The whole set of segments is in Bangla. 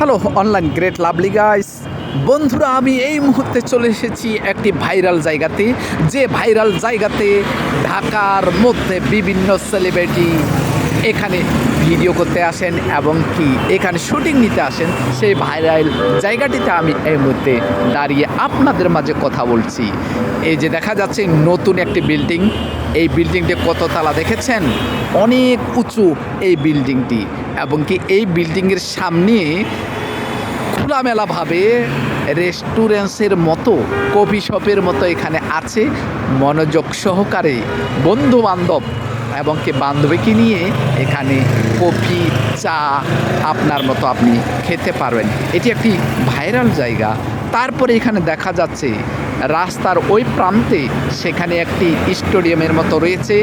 Hello online great lovely guys বন্ধুরা, আমি এই মুহূর্তে চলে এসেছি একটি ভাইরাল জায়গাতে। যে ভাইরাল জায়গাতে ঢাকার মধ্যে বিভিন্ন সেলিব্রিটি এখানে ভিডিও করতে আসেন এবং কি এখানে শুটিং নিতে আসেন, সেই ভাইরাল জায়গাটিতে আমি এই মুহূর্তে দাঁড়িয়ে আপনাদের মাঝে কথা বলছি। এই যে দেখা যাচ্ছে নতুন একটি বিল্ডিং এই বিল্ডিংটি কত তালা দেখেছেন? অনেক উঁচু এই বিল্ডিংটি এবং কি এই বিল্ডিংয়ের সামনে খোলামেলাভাবে রেস্টুরেন্টসের মতো কফি শপের মতো এখানে আছে। মনোযোগ সহকারে বন্ধু বান্ধব এবং কি বান্ধবীকে নিয়ে এখানে কফি, চা আপনার মতো আপনি খেতে পারবেন। এটি একটি ভাইরাল জায়গা। তারপরে এখানে দেখা যাচ্ছে, রাস্তার ওই প্রান্তে সেখানে একটি স্টেডিয়ামের মতো রয়েছে।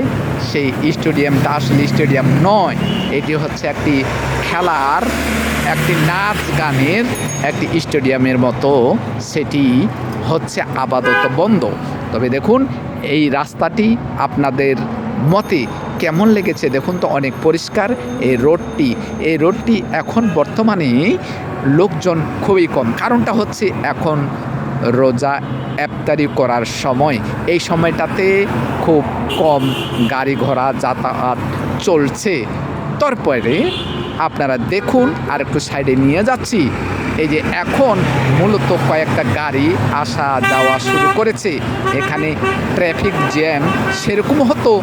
সেই স্টেডিয়ামটা আসলে স্টেডিয়াম নয়, এটি হচ্ছে একটি খেলার, একটি নাচ গানের একটি স্টেডিয়ামের মতো। সেটি হচ্ছে আপাতত বন্ধ। তবে দেখুন, এই রাস্তাটি আপনাদের মতে কেমন লেগেছে? দেখুন তো, অনেক পরিষ্কার। এই রোডটি এই রোডটি এখন বর্তমানে লোকজন খুবই কম। কারণটা হচ্ছে এখন রোজা এফতারি করার সময়। এই সময়টাতে খুব কম গাড়ি ঘোড়া যাতায়াত চলছে। তারপরে আপনারা দেখুন, আর একটু সাইডে নিয়ে যাচ্ছি। এই যে এখন মূলত কয়েকটা গাড়ি আসা যাওয়া শুরু করেছে। এখানে ট্রাফিক জ্যাম সেরকম হতো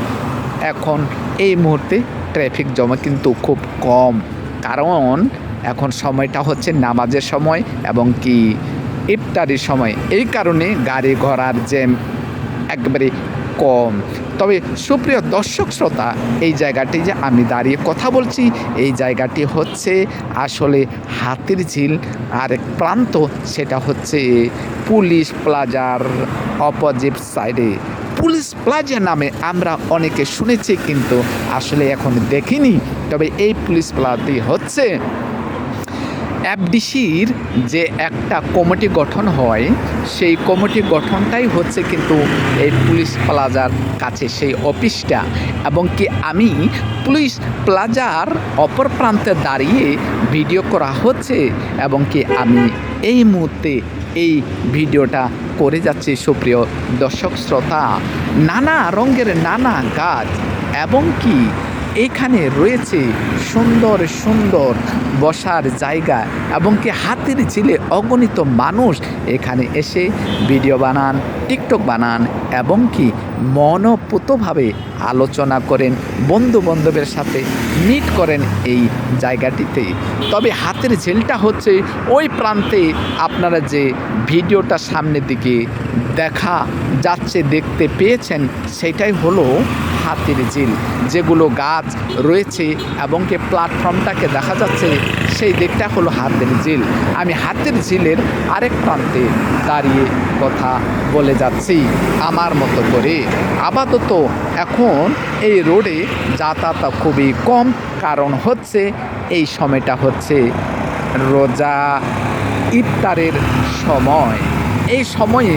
এখন এই মুহূর্তে ট্রাফিক জমা কিন্তু খুব কম। কারণ এখন সময়টা হচ্ছে নামাজের সময় এবং কি ইফতারির সময়। এই কারণে গাড়ি ঘোড়ার জ্যাম একবারে কম। তবে সুপ্রিয় দর্শক শ্রোতা, এই জায়গাটি যে আমি দাঁড়িয়ে কথা বলছি, এই জায়গাটি হচ্ছে আসলে হাতির ঝিল। আর এক প্রান্ত সেটা হচ্ছে পুলিশ প্লাজার অপোজিট সাইডে পুলিশ প্লাজা নামে আমরা অনেকে শুনেছি, কিন্তু আসলে এখন দেখিনি। তবে এই পুলিশ প্লাজাটি হচ্ছে। এফডিসির যে একটা কমিটি গঠন হয়, সেই কমিটি গঠনটাই হচ্ছে কিন্তু এই পুলিশ প্লাজার কাছে সেই অফিসটা। এবং কি আমি পুলিশ প্লাজার অপর প্রান্তে দাঁড়িয়ে ভিডিও করা হচ্ছে, এবং কি আমি এই মুহূর্তে এই ভিডিওটা করে যাচ্ছি সুপ্রিয় দর্শক শ্রোতা। নানা রঙের নানা গাছ, এবং কি এখানে রয়েছে সুন্দর সুন্দর বসার জায়গা, এবং কি হাতের ঝিলে অগণিত মানুষ এখানে এসে ভিডিও বানান, টিকটক বানান, এবং কি মনপুতভাবে আলোচনা করেন বন্ধু বান্ধবের সাথে মিট করেন এই জায়গাটিতে। তবে হাতের ঝিলটা হচ্ছে ওই প্রান্তে আপনারা যে ভিডিওটা সামনের দিকে দেখা যাচ্ছে, দেখতে পেয়েছেন, সেটাই হলো হাতির ঝিল। যেগুলো গাছ রয়েছে এবং কি প্ল্যাটফর্মটাকে দেখা যাচ্ছে, সেই দিকটা হলো হাতের ঝিল। আমি হাতের ঝিলের আরেক প্রান্তে দাঁড়িয়ে কথা বলে যাচ্ছি, আমার মতো করে। আপাতত এখন এই রোডে যাতায়াত খুবই কম, কারণ হচ্ছে এই সময়টা হচ্ছে রোজা, ইফতারের সময়। এই সময়ে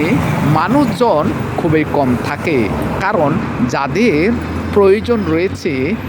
মানুষজন খুবই কম থাকে। কারণ যাদের প্রয়োজন রয়েছে